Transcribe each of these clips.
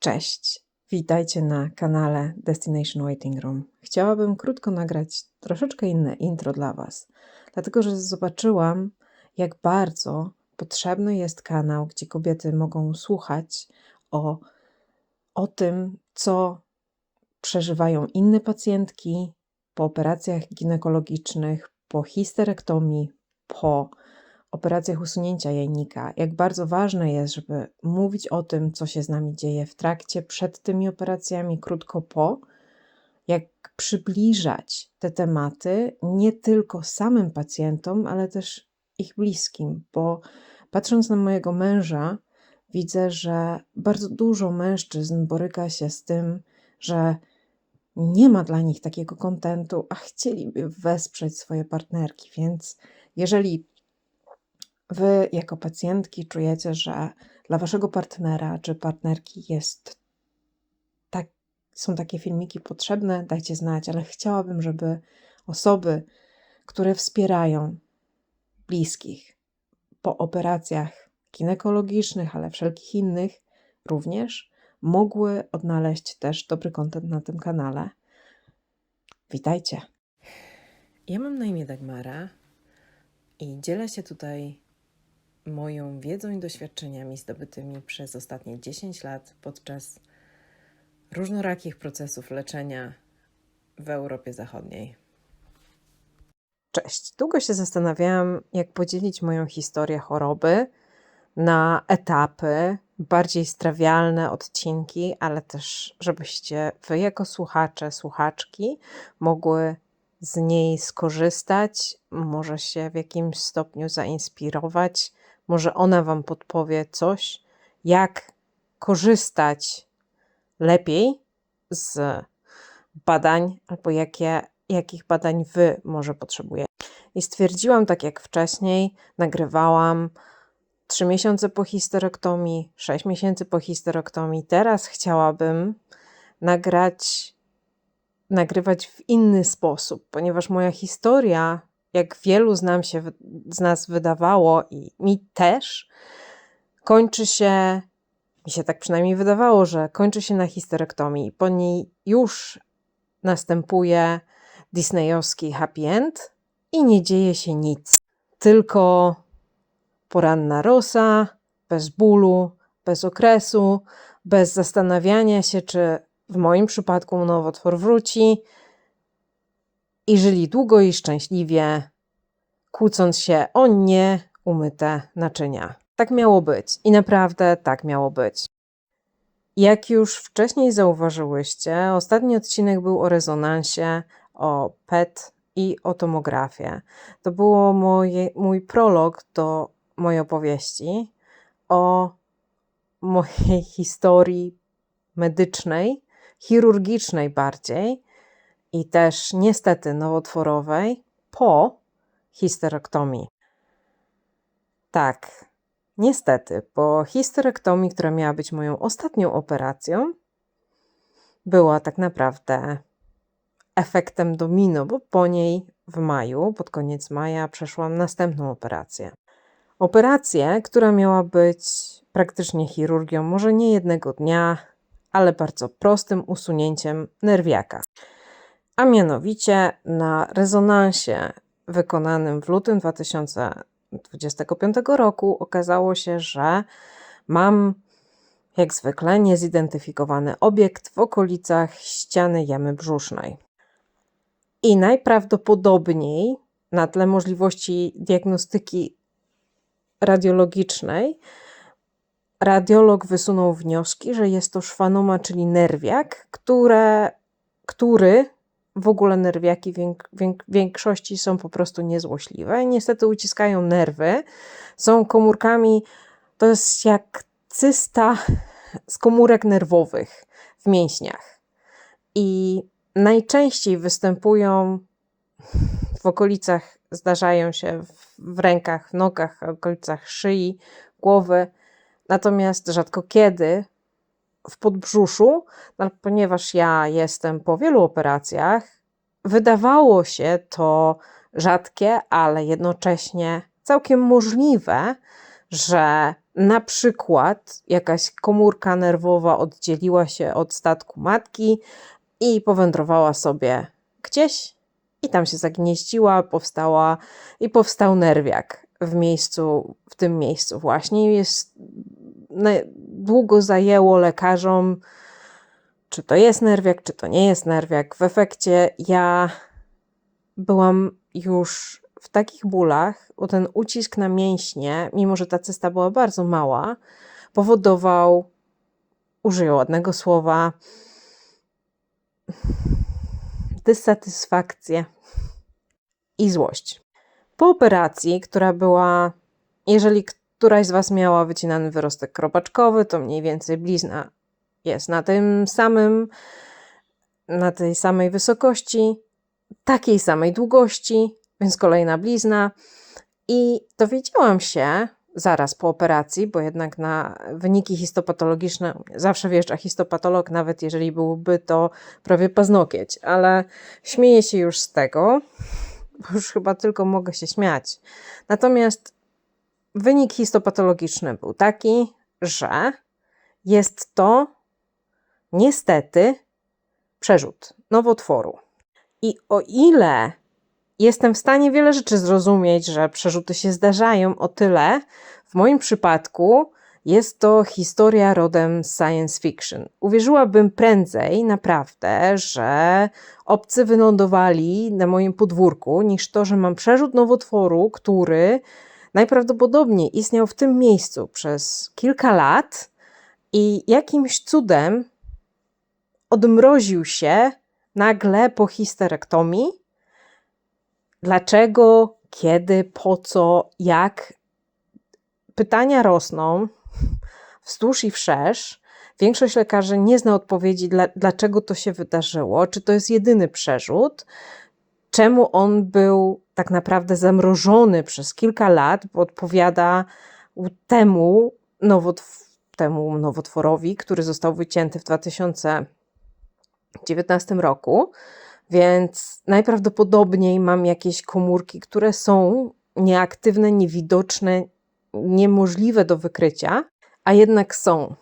Cześć, witajcie na kanale Destination Waiting Room. Chciałabym krótko nagrać troszeczkę inne intro dla Was, dlatego że zobaczyłam, jak bardzo potrzebny jest kanał, gdzie kobiety mogą słuchać o, o tym, co przeżywają inne pacjentki po operacjach ginekologicznych, po histerektomii, po operacjach usunięcia jajnika, jak bardzo ważne jest, żeby mówić o tym, co się z nami dzieje w trakcie, przed tymi operacjami, krótko po, jak przybliżać te tematy nie tylko samym pacjentom, ale też ich bliskim, bo patrząc na mojego męża, widzę, że bardzo dużo mężczyzn boryka się z tym, że nie ma dla nich takiego kontentu, a chcieliby wesprzeć swoje partnerki. Więc jeżeli Wy, jako pacjentki, czujecie, że dla Waszego partnera czy partnerki jest tak, są takie filmiki potrzebne, dajcie znać, ale chciałabym, żeby osoby, które wspierają bliskich po operacjach ginekologicznych, ale wszelkich innych również, mogły odnaleźć też dobry kontent na tym kanale. Witajcie. Ja mam na imię Dagmara i dzielę się tutaj moją wiedzą i doświadczeniami zdobytymi przez ostatnie 10 lat podczas różnorakich procesów leczenia w Europie Zachodniej. Cześć. Długo się zastanawiałam, jak podzielić moją historię choroby na etapy, bardziej strawialne odcinki, ale też, żebyście wy, jako słuchacze, słuchaczki, mogły z niej skorzystać, może się w jakimś stopniu zainspirować, może ona Wam podpowie coś, jak korzystać lepiej z badań, albo jakie, jakich badań Wy może potrzebujecie. I stwierdziłam, tak jak wcześniej, nagrywałam 3 miesiące po histerektomii, 6 miesięcy po histerektomii. Teraz chciałabym nagrać, nagrywać w inny sposób, ponieważ moja historia jak wielu z, nam się, z nas wydawało i mi też, kończy się, mi się tak przynajmniej wydawało, że kończy się na histerektomii. Po niej już następuje disneyowski happy end i nie dzieje się nic. Tylko poranna rosa, bez bólu, bez okresu, bez zastanawiania się, czy w moim przypadku nowotwór wróci, i żyli długo i szczęśliwie, kłócąc się o nieumyte naczynia. Tak miało być i naprawdę tak miało być. Jak już wcześniej zauważyłyście, ostatni odcinek był o rezonansie, o PET i o tomografię. To było mój prolog do mojej opowieści o mojej historii medycznej, chirurgicznej bardziej, i też niestety nowotworowej po histerektomii. Tak, niestety, po histerektomii, która miała być moją ostatnią operacją, była tak naprawdę efektem domino, bo po niej w maju, pod koniec maja, przeszłam następną operację. Operację, która miała być praktycznie chirurgią, może nie jednego dnia, ale bardzo prostym usunięciem nerwiaka a mianowicie na rezonansie wykonanym w lutym 2025 roku okazało się, że mam jak zwykle niezidentyfikowany obiekt w okolicach ściany jamy brzusznej. I najprawdopodobniej na tle możliwości diagnostyki radiologicznej radiolog wysunął wnioski, że jest to szwanoma, czyli nerwiak, które, który w ogóle nerwiaki w większości są po prostu niezłośliwe. Niestety uciskają nerwy, są komórkami, to jest jak cysta z komórek nerwowych w mięśniach. I najczęściej występują w okolicach, zdarzają się w rękach, nogach, w okolicach szyi, głowy, natomiast rzadko kiedy w podbrzuszu, no, ponieważ ja jestem po wielu operacjach, wydawało się to rzadkie, ale jednocześnie całkiem możliwe, że na przykład jakaś komórka nerwowa oddzieliła się od statku matki i powędrowała sobie gdzieś i tam się zagnieździła, powstała i powstał nerwiak w miejscu, w tym miejscu właśnie. Jest, długo zajęło lekarzom, czy to jest nerwiak, czy to nie jest nerwiak. W efekcie ja byłam już w takich bólach, bo ten ucisk na mięśnie, mimo że ta cysta była bardzo mała, powodował, użyję ładnego słowa, dysatysfakcję i złość. Po operacji, która była, jeżeli któraś z Was miała wycinany wyrostek kropaczkowy, to mniej więcej blizna jest na tym samym, na tej samej wysokości, takiej samej długości, więc kolejna blizna. I dowiedziałam się zaraz po operacji, bo jednak na wyniki histopatologiczne zawsze wjeżdża histopatolog, nawet jeżeli byłby to prawie paznokieć, ale śmieję się już z tego, bo już chyba tylko mogę się śmiać. Natomiast wynik histopatologiczny był taki, że jest to niestety przerzut nowotworu. I o ile jestem w stanie wiele rzeczy zrozumieć, że przerzuty się zdarzają, o tyle w moim przypadku jest to historia rodem science fiction. Uwierzyłabym prędzej naprawdę, że obcy wylądowali na moim podwórku, niż to, że mam przerzut nowotworu, który najprawdopodobniej istniał w tym miejscu przez kilka lat i jakimś cudem odmroził się nagle po histerektomii. Dlaczego, kiedy, po co, jak? Pytania rosną wzdłuż i wszerz. Większość lekarzy nie zna odpowiedzi, dla, dlaczego to się wydarzyło, czy to jest jedyny przerzut, czemu on był tak naprawdę zamrożony przez kilka lat, bo odpowiada temu, nowotw temu nowotworowi, który został wycięty w 2019 roku. Więc najprawdopodobniej mam jakieś komórki, które są nieaktywne, niewidoczne, niemożliwe do wykrycia, a jednak są.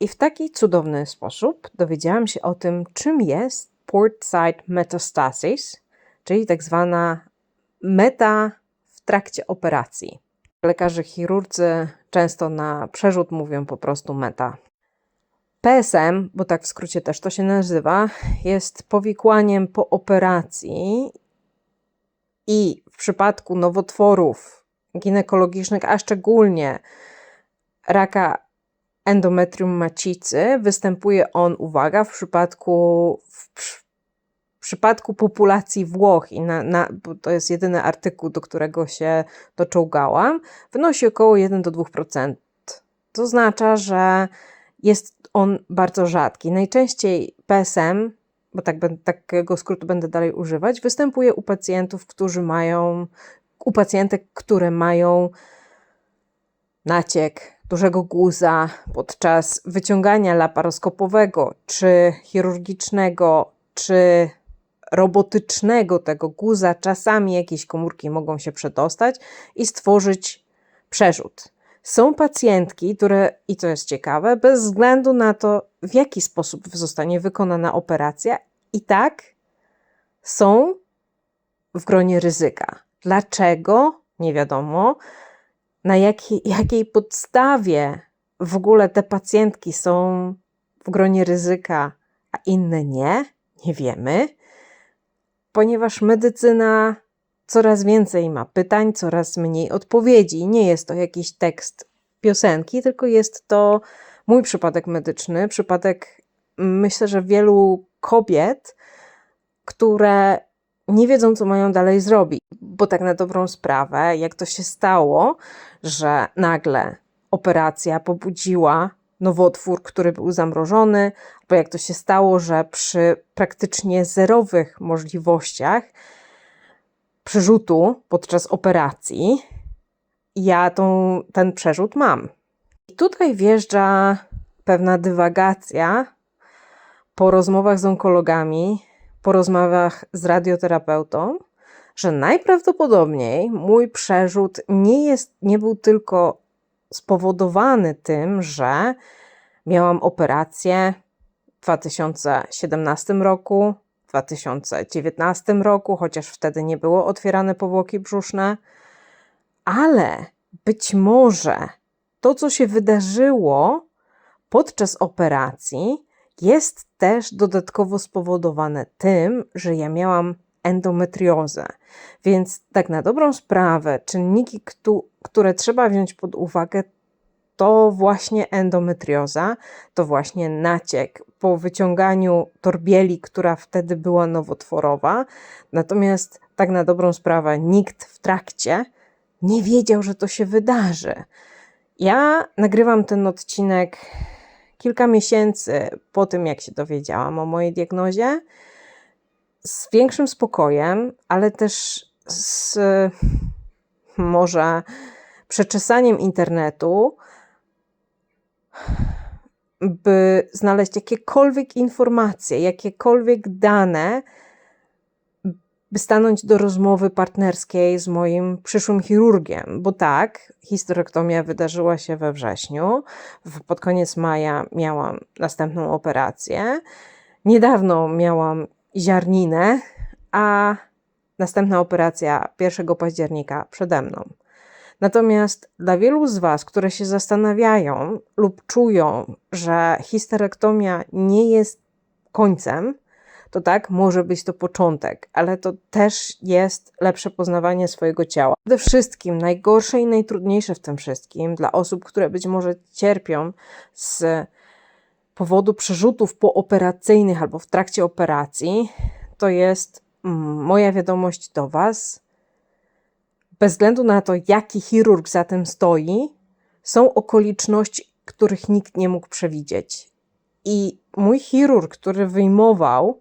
I w taki cudowny sposób dowiedziałam się o tym, czym jest port site metastasis, czyli tak zwana meta w trakcie operacji. Lekarze chirurdzy często na przerzut mówią po prostu meta. PSM, bo tak w skrócie też to się nazywa, jest powikłaniem po operacji i w przypadku nowotworów ginekologicznych, a szczególnie raka endometrium macicy, występuje on, uwaga, w przypadku, w, w przypadku populacji Włoch, i na, na, bo to jest jedyny artykuł, do którego się doczołgałam, wynosi około 1 do 2%. To oznacza, że jest on bardzo rzadki. Najczęściej PSM, bo tak, takiego skrótu będę dalej używać, występuje u pacjentów, którzy mają, u pacjentek, które mają naciek dużego guza podczas wyciągania laparoskopowego, czy chirurgicznego, czy robotycznego tego guza, czasami jakieś komórki mogą się przedostać i stworzyć przerzut. Są pacjentki, które, i to jest ciekawe, bez względu na to, w jaki sposób zostanie wykonana operacja, i tak są w gronie ryzyka. Dlaczego? Nie wiadomo. Na jakiej, jakiej podstawie w ogóle te pacjentki są w gronie ryzyka, a inne nie? Nie wiemy, ponieważ medycyna coraz więcej ma pytań, coraz mniej odpowiedzi. Nie jest to jakiś tekst piosenki, tylko jest to mój przypadek medyczny, przypadek myślę, że wielu kobiet, które nie wiedzą, co mają dalej zrobić, bo tak na dobrą sprawę, jak to się stało, że nagle operacja pobudziła nowotwór, który był zamrożony, bo jak to się stało, że przy praktycznie zerowych możliwościach przerzutu podczas operacji, ja tą, ten przerzut mam. I tutaj wjeżdża pewna dywagacja po rozmowach z onkologami, po rozmowach z radioterapeutą, że najprawdopodobniej mój przerzut nie, jest, nie był tylko spowodowany tym, że miałam operację w 2017 roku, w 2019 roku, chociaż wtedy nie było otwierane powłoki brzuszne, ale być może to, co się wydarzyło podczas operacji, jest też dodatkowo spowodowane tym, że ja miałam endometriozę. Więc tak na dobrą sprawę, czynniki, któ- które trzeba wziąć pod uwagę, to właśnie endometrioza, to właśnie naciek po wyciąganiu torbieli, która wtedy była nowotworowa. Natomiast tak na dobrą sprawę nikt w trakcie nie wiedział, że to się wydarzy. Ja nagrywam ten odcinek kilka miesięcy po tym, jak się dowiedziałam o mojej diagnozie, z większym spokojem, ale też z może przeczesaniem internetu, by znaleźć jakiekolwiek informacje, jakiekolwiek dane, by stanąć do rozmowy partnerskiej z moim przyszłym chirurgiem. Bo tak, histerektomia wydarzyła się we wrześniu. Pod koniec maja miałam następną operację. Niedawno miałam ziarninę, a następna operacja 1 października przede mną. Natomiast dla wielu z Was, które się zastanawiają lub czują, że histerektomia nie jest końcem, to tak, może być to początek, ale to też jest lepsze poznawanie swojego ciała. Przede wszystkim najgorsze i najtrudniejsze w tym wszystkim dla osób, które być może cierpią z powodu przerzutów pooperacyjnych albo w trakcie operacji, to jest mm, moja wiadomość do Was. Bez względu na to, jaki chirurg za tym stoi, są okoliczności, których nikt nie mógł przewidzieć. I mój chirurg, który wyjmował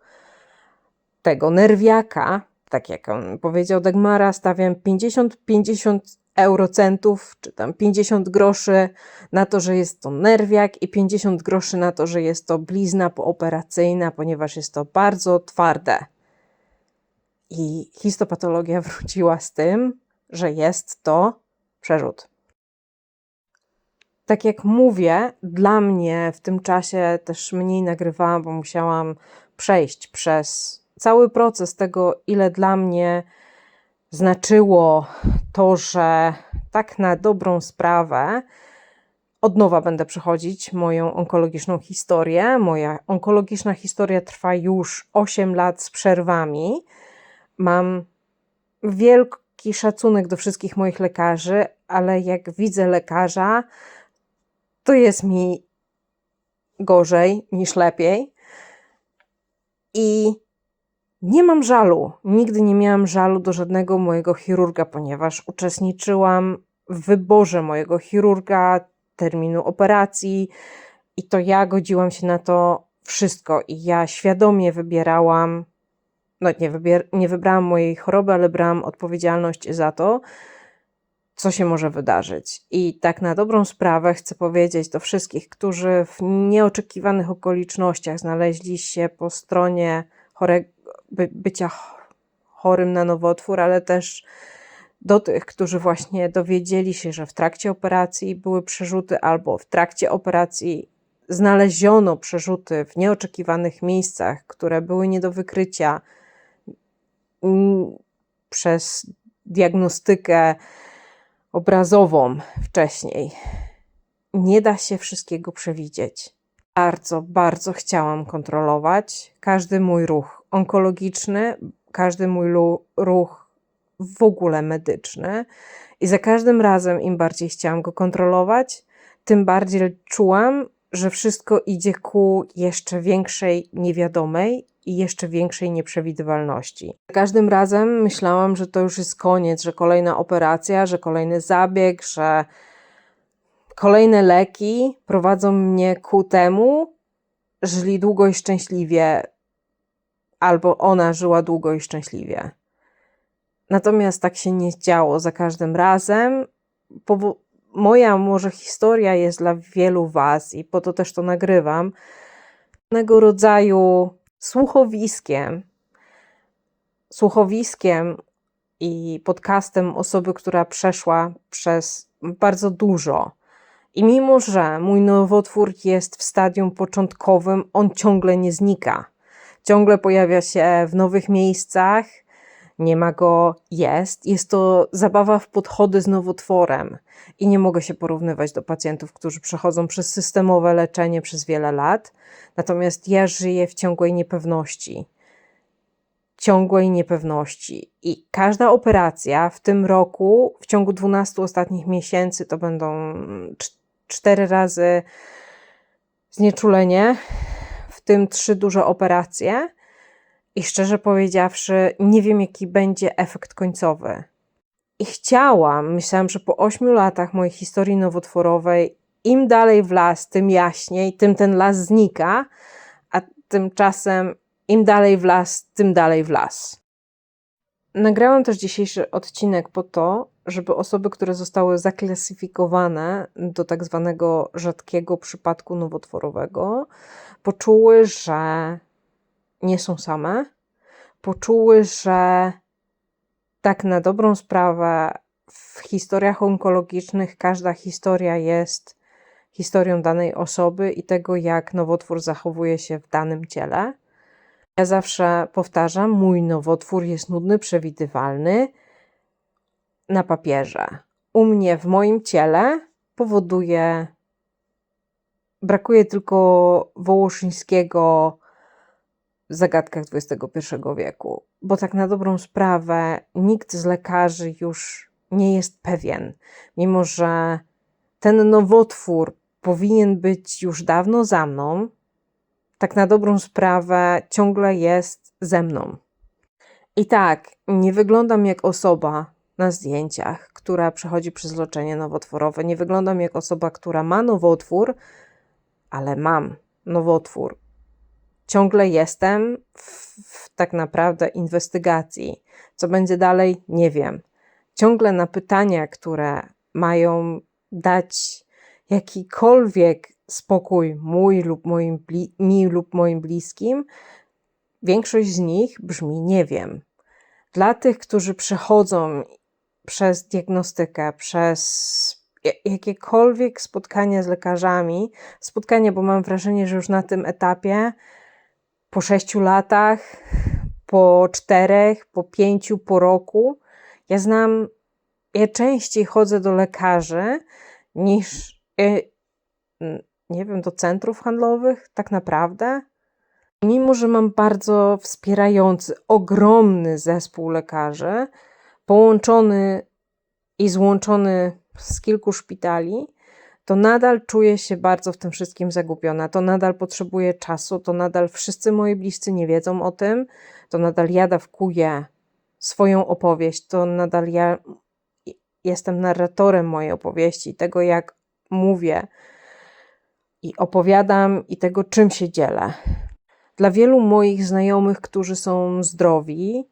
tego nerwiaka, tak jak on powiedział Dagmara, stawiam 50-50 eurocentów, czy tam 50 groszy na to, że jest to nerwiak i 50 groszy na to, że jest to blizna pooperacyjna, ponieważ jest to bardzo twarde. I histopatologia wróciła z tym, że jest to przerzut. Tak jak mówię, dla mnie w tym czasie też mniej nagrywałam, bo musiałam przejść przez cały proces tego, ile dla mnie znaczyło to, że tak na dobrą sprawę od nowa będę przechodzić moją onkologiczną historię. Moja onkologiczna historia trwa już 8 lat z przerwami. Mam wielki szacunek do wszystkich moich lekarzy, ale jak widzę lekarza, to jest mi gorzej niż lepiej. I nie mam żalu. Nigdy nie miałam żalu do żadnego mojego chirurga, ponieważ uczestniczyłam w wyborze mojego chirurga, terminu operacji i to ja godziłam się na to wszystko. I ja świadomie wybierałam, no nie, wybier- nie wybrałam mojej choroby, ale brałam odpowiedzialność za to, co się może wydarzyć. I tak na dobrą sprawę chcę powiedzieć do wszystkich, którzy w nieoczekiwanych okolicznościach znaleźli się po stronie chorego, by, bycia ch- chorym na nowotwór, ale też do tych, którzy właśnie dowiedzieli się, że w trakcie operacji były przerzuty albo w trakcie operacji znaleziono przerzuty w nieoczekiwanych miejscach, które były nie do wykrycia przez diagnostykę obrazową wcześniej. Nie da się wszystkiego przewidzieć. Bardzo, bardzo chciałam kontrolować każdy mój ruch onkologiczny, każdy mój ruch w ogóle medyczny. I za każdym razem, im bardziej chciałam go kontrolować, tym bardziej czułam, że wszystko idzie ku jeszcze większej niewiadomej i jeszcze większej nieprzewidywalności. Za każdym razem myślałam, że to już jest koniec, że kolejna operacja, że kolejny zabieg, że kolejne leki prowadzą mnie ku temu, żyli długo i szczęśliwie, albo ona żyła długo i szczęśliwie. Natomiast tak się nie działo za każdym razem. Powo- moja może historia jest dla wielu Was i po to też to nagrywam. Pewnego rodzaju słuchowiskiem, słuchowiskiem i podcastem osoby, która przeszła przez bardzo dużo I mimo, że mój nowotwór jest w stadium początkowym, on ciągle nie znika. Ciągle pojawia się w nowych miejscach, nie ma go, jest. Jest to zabawa w podchody z nowotworem. I nie mogę się porównywać do pacjentów, którzy przechodzą przez systemowe leczenie przez wiele lat. Natomiast ja żyję w ciągłej niepewności. Ciągłej niepewności. I każda operacja w tym roku, w ciągu 12 ostatnich miesięcy, to będą cz- cztery razy znieczulenie, tym trzy duże operacje. I szczerze powiedziawszy, nie wiem, jaki będzie efekt końcowy. I chciałam, myślałam, że po ośmiu latach mojej historii nowotworowej, im dalej w las, tym jaśniej, tym ten las znika, a tymczasem im dalej w las, tym dalej w las. Nagrałam też dzisiejszy odcinek po to, żeby osoby, które zostały zaklasyfikowane do tak zwanego rzadkiego przypadku nowotworowego, poczuły, że nie są same, poczuły, że tak na dobrą sprawę w historiach onkologicznych każda historia jest historią danej osoby i tego, jak nowotwór zachowuje się w danym ciele. Ja zawsze powtarzam, mój nowotwór jest nudny, przewidywalny na papierze. U mnie, w moim ciele powoduje, brakuje tylko Wołoszyńskiego w zagadkach XXI wieku, bo tak na dobrą sprawę nikt z lekarzy już nie jest pewien, mimo że ten nowotwór powinien być już dawno za mną, tak na dobrą sprawę ciągle jest ze mną. I tak, nie wyglądam jak osoba na zdjęciach, która przechodzi przez leczenie nowotworowe. Nie wyglądam jak osoba, która ma nowotwór, ale mam nowotwór. Ciągle jestem w, w tak naprawdę inwestygacji. Co będzie dalej, nie wiem. Ciągle na pytania, które mają dać jakikolwiek spokój mój lub moim mi lub moim bliskim, większość z nich brzmi nie wiem. Dla tych, którzy przechodzą przez diagnostykę, przez ja- jakiekolwiek spotkania z lekarzami, spotkania, bo mam wrażenie, że już na tym etapie po sześciu latach, po czterech, po pięciu, po roku, ja znam, ja częściej chodzę do lekarzy niż, n- nie wiem, do centrów handlowych, tak naprawdę. Mimo, że mam bardzo wspierający, ogromny zespół lekarzy, połączony i złączony z kilku szpitali, to nadal czuję się bardzo w tym wszystkim zagubiona. To nadal potrzebuję czasu, to nadal wszyscy moi bliscy nie wiedzą o tym, to nadal ja dawkuję swoją opowieść, to nadal ja jestem narratorem mojej opowieści, tego jak mówię i opowiadam i tego czym się dzielę. Dla wielu moich znajomych, którzy są zdrowi,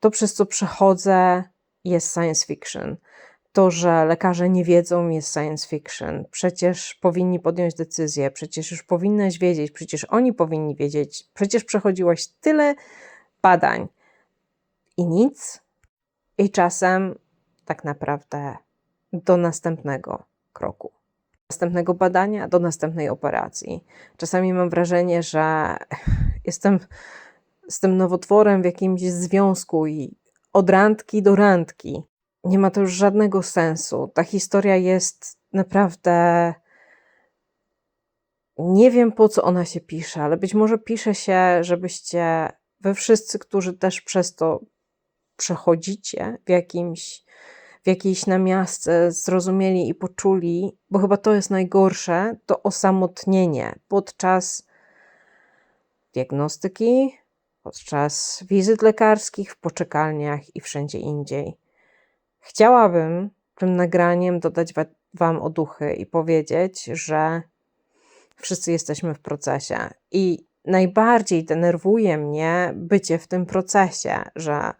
to przez co przechodzę jest science fiction. To, że lekarze nie wiedzą, jest science fiction. Przecież powinni podjąć decyzję, przecież już powinnaś wiedzieć, przecież oni powinni wiedzieć, przecież przechodziłaś tyle badań i nic. I czasem tak naprawdę do następnego kroku, następnego badania, do następnej operacji. Czasami mam wrażenie, że jestem z tym nowotworem w jakimś związku i od randki do randki. Nie ma to już żadnego sensu. Ta historia jest naprawdę. Nie wiem po co ona się pisze, ale być może pisze się, żebyście wy wszyscy, którzy też przez to przechodzicie w jakimś, w jakiejś namiastce, zrozumieli i poczuli, bo chyba to jest najgorsze, to osamotnienie podczas diagnostyki, podczas wizyt lekarskich, w poczekalniach i wszędzie indziej. Chciałabym tym nagraniem dodać wa- Wam oduchy i powiedzieć, że wszyscy jesteśmy w procesie. I najbardziej denerwuje mnie bycie w tym procesie, że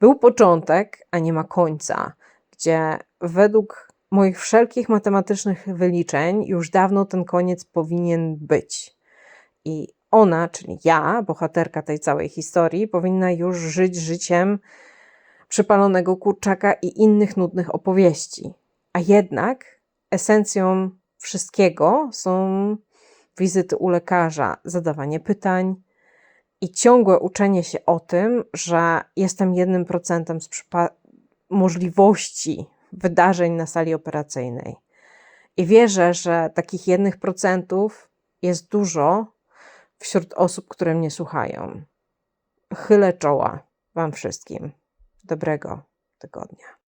był początek, a nie ma końca, gdzie według moich wszelkich matematycznych wyliczeń już dawno ten koniec powinien być. I ona, czyli ja, bohaterka tej całej historii, powinna już żyć życiem przypalonego kurczaka i innych nudnych opowieści. A jednak esencją wszystkiego są wizyty u lekarza, zadawanie pytań i ciągłe uczenie się o tym, że jestem jednym procentem z przypa- możliwości wydarzeń na sali operacyjnej. I wierzę, że takich jednych procentów jest dużo wśród osób, które mnie słuchają. Chylę czoła Wam wszystkim. Dobrego tygodnia.